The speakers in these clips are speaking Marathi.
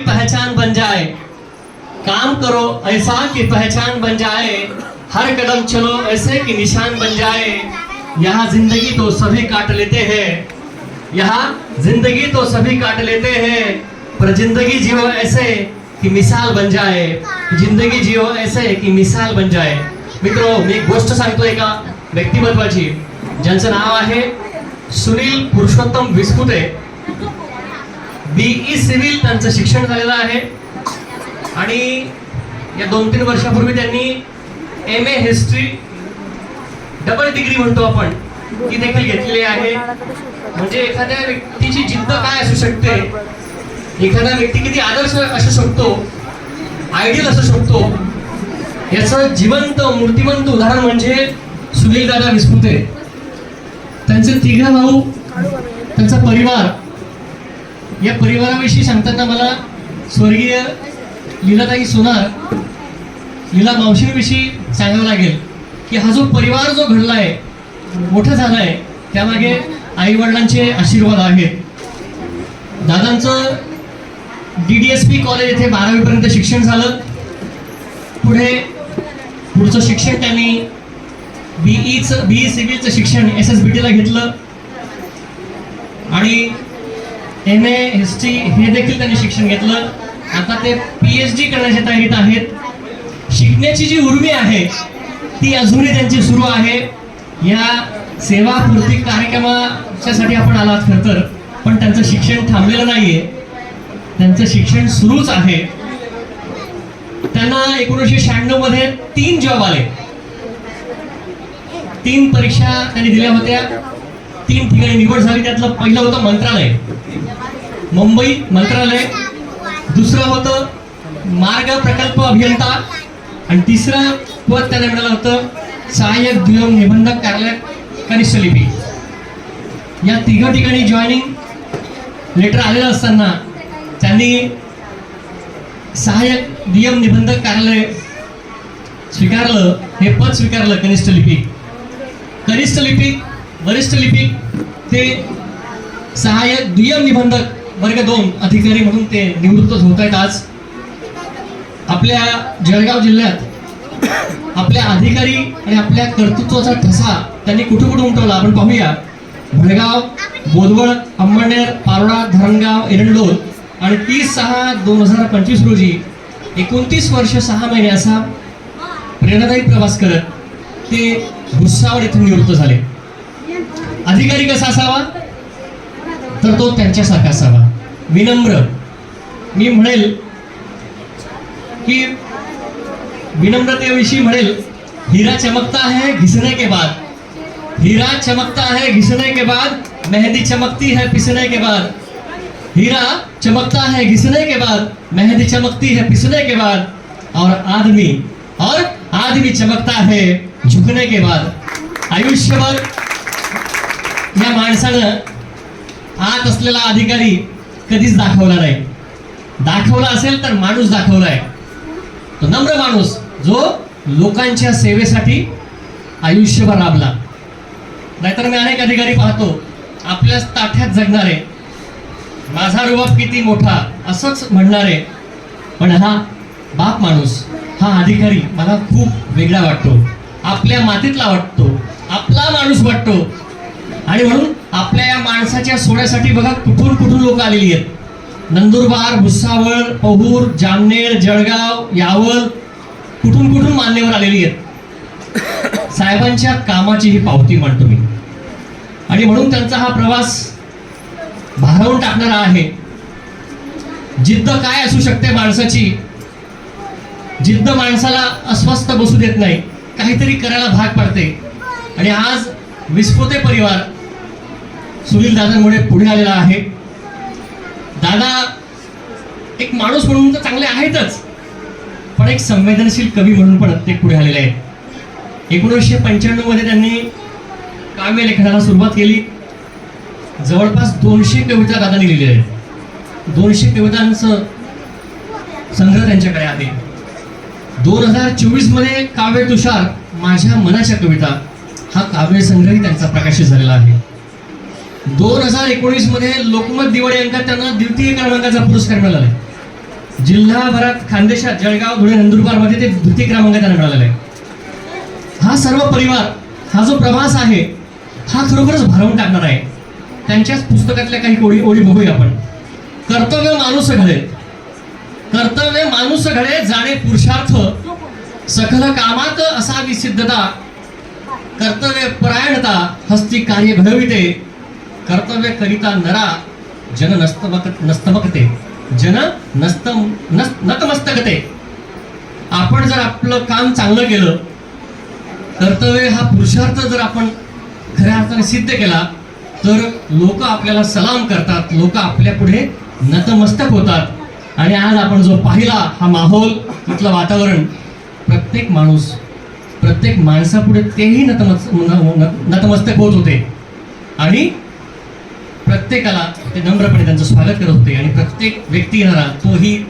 पहचान बन जाए। काम करो, ऐसा कि पहचान बन जाए। हर कदम चलो, ऐसे कि निशान बन जाए। यहाँ ज़िंदगी तो सभी काट लेते हैं। यहाँ ज़िंदगी तो सभी काट लेते हैं। पर ज़िंदगी जियो ऐसे कि मिसाल बन जाए। ज़िंदगी जियो ऐसे की मिसाल बन जाए। मित्रो, मी गोष्ट सांगतो एका व्यक्तिमत्वाची. ज्यांचं नाव आहे सुनील पुरुषोत्तम विस्फुटे बीई सिव्हिल त्यांचं शिक्षण झालेलं आहे. आणि या दोन तीन वर्षापूर्वी त्यांनी M A history double degree म्हणतो आपण ती देखील घेतलेली आहे. म्हणजे एखाद्या व्यक्तीची जिद्द काय असू शकते? एखादा व्यक्ती किती आदर्श असू शकतो? आयडियल असू शकतो? याचं जिवंत मूर्तिमंत उदाहरण म्हणजे सुनील दादा विस्पुते त्यांचे तिघा भाऊ त्यांचा परिवार या परिवाराविषयी सांगताना मला स्वर्गीय लीलाताई सोनार लीला मावशीविषयी सांगावं लागेल की हा जो परिवार जो घडला आहे मोठा झाला आहे त्यामागे आई वडिलांचे आशीर्वाद आहेत. दादांचं D D S P college येथे बारावीपर्यंत शिक्षण झालं. पुढे पुढचं शिक्षण त्यांनी बीईचं ई सिव्हिलचं शिक्षण एस एस बी टीला घेतलं. आणि एम ए हिस्ट्री हे देखील त्यांनी शिक्षण घेतलं. आता ते पी एच डी करण्याच्या तयारीत आहेत. शिकण्याची जी उर्मी आहे ती अजूनही त्यांची सुरू आहे. या सेवापूर्ती कार्यक्रमाच्यासाठी आपण आलात खरं तर पण त्यांचं शिक्षण थांबलेलं नाहीये. त्यांचं शिक्षण सुरूच आहे. त्यांना एकोणीसशे शहाण्णवमध्ये तीन जॉब आले. तीन परीक्षा त्यांनी दिल्या होत्या. तीन ठिकाणी निवड झाली. त्यातलं पहिलं होतं मंत्रालय. मुंबई मंत्रालय दुसरं होतं मार्ग प्रकल्प अभियंता आणि तिसरं पद त्याला मिळालं होतं सहाय्यक दुय्यम निबंधक कार्यालय कनिष्ठ लिपी. या तिघ ठिकाणी जॉईनिंग लेटर आलेलं असताना त्यांनी सहाय्यक दुय्यम निबंधक कार्यालय स्वीकारलं हे पद स्वीकारलं कनिष्ठ लिपिक कनिष्ठ लिपिक वरिष्ठ लिपिक ते सहाय्यक दुय्यम निबंधक वर्ग दोन अधिकारी म्हणून ते निवृत्त होत आहेत आज. आपल्या जळगाव जिल्ह्यात आपल्या अधिकारी आणि आपल्या कर्तृत्वाचा ठसा त्यांनी कुठे कुठे उमटवला? आपण पाहूया. भडगाव बोदवड अंबळनेर पारोडा धरणगाव एरंडोल आणि तीस सहा दोन हजार पंचवीस रोजी एकोणतीस वर्ष सहा महिने असा प्रेरणादायी प्रवास करत ते भुसावळ येथून निवृत्त झाले. अधिकारी कसा असावा? तर तो त्यांच्यासारखा विनम्र. मी म्हणेल की विनम्रतेविषयी म्हणेल, हिरा चमकता है, घिसने के बाद. हीरा चमकता है, घिसने के बाद. मेहंदी चमकती है, पिसने के बाद. हीरा चमकता है, घिसने के बाद. मेहंदी चमकती है, पिसने के बाद. और आदमी और आदमी चमकता है, झुकने के बाद. आयुष्यभर या माणसानं आत असलेला अधिकारी कधीच दाखवला नाही. दाखवला असेल तर माणूस दाखवला आहे. तो नम्र माणूस जो लोकांच्या सेवेसाठी आयुष्यभर राबला. नाहीतर मी अनेक अधिकारी पाहतो आपल्याच ताठ्यात जगणारे माझा रुबाब किती मोठा असंच म्हणणारे पण हा बाप माणूस हा अधिकारी मला खूप वेगळा वाटतो. आपल्या मातीतला वाटतो आपला माणूस वाटतो. आणि म्हणून आपल्या या माणसाच्या सोहळ्यासाठी बघा कुठून कुठून लोक आलेली आहेत. नंदुरबार भुसावळ पहूर जामनेर जळगाव यावल कुठून कुठून मान्यवर आलेली आहेत. साहेबांच्या कामाची ही पावती म्हणतो मी आणि म्हणून त्यांचा हा प्रवास भारावून टाकणारा आहे. जिद्द काय असू शकते माणसाची? जिद्द माणसाला अस्वस्थ बसू देत नाही. काहीतरी करायला भाग पडते. आणि आज विस्फोते परिवार सुनील दादांमुळे पुढे आलेला आहे. दादा एक माणूस म्हणून तर चांगले आहेतच पण एक संवेदनशील कवी म्हणून पण ते पुढे आलेले आहेत. एकोणीसशे पंच्याण्णवमध्ये त्यांनी काव्य लेखनाला सुरुवात केली. जवळपास दोनशे कविता दादा लिहिलेल्या आहेत. दोनशे कवितांचं संग्रह त्यांच्याकडे आहे. दोन हजार चोवीसमध्ये काव्य तुषार माझ्या मनाच्या कविता हा काव्य संग्रही त्यांचा प्रकाशित झालेला आहे. दोन हजार एकोणीसमध्ये लोकमत दिवाळी अंकात त्यांना द्वितीय क्रमांकाचा पुरस्कार मिळाला. आहे जिल्हाभरात खानदेशात जळगाव धुळे नंदुरबारमध्ये ते द्वितीय क्रमांक त्यांना मिळालेला आहे. हा सर्व परिवार हा जो प्रवास आहे हा खरोखरच भरवून टाकणार आहे. त्यांच्याच पुस्तकातल्या काही ओळी ओळी बघूया आपण. कर्तव्य माणूस घडे. कर्तव्य माणूस घडे जाणे पुरुषार्थ. सकल कामात असावी सिद्धता. कर्तव्य परायणता हस्ती कार्य घडविते. कर्तव्य करिता नरा जन नस्तमक नस्तमकते जन नस्त नस नतमस्तकते. आपण जर आपलं काम चांगलं केलं कर्तव्य हा पुरुषार्थ जर आपण खऱ्या अर्थाने सिद्ध केला तर लोक आपल्याला सलाम करतात लोक आपल्या पुढे नतमस्तक होतात. आणि आज आपण जो पाहिला हा माहोल तिथलं वातावरण प्रत्येक माणूस प्रत्येक माणसापुढे तेही नतमस्त नतमस्तक होत होते. आणि प्रत्येकाला ते नम्रपणे त्यांचं स्वागत करत होते आणि प्रत्येक व्यक्ती येणारा तोही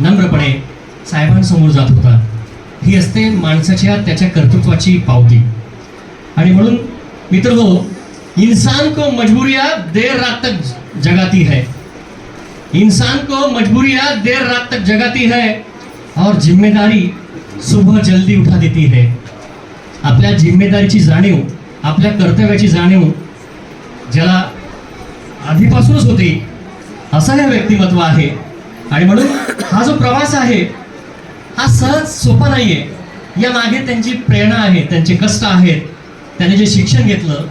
नम्रपणे साहेबांसमोर जात होता. ही असते माणसाच्या त्याच्या कर्तृत्वाची पावती. आणि म्हणून मित्र हो इंसान को मजबुरिया देर रात तक जगाती है. इंसान को मजबुरिया देर रात तक जगाती है और जिम्मेदारी सुबह जल्दी उठा देती है. आपल्या जिम्मेदारीची जाणीव आपल्या कर्तव्याची जाणीव ज्याला आधीपासूनच होती. असं हे व्यक्तिमत्व आहे. आणि म्हणून हा जो प्रवास आहे हा सहज सोपा नाहीये. या मागे त्यांची प्रेरणा आहे त्यांचे कष्ट आहेत त्यांनी जे शिक्षण घेतलं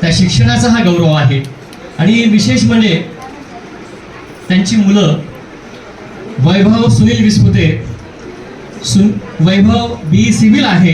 त्या शिक्षणाचा हा गौरव आहे. आणि विशेष म्हणजे त्यांची मुलं वैभव सुनील विस्पुते सु वैभव बी सिव्हिल आहे.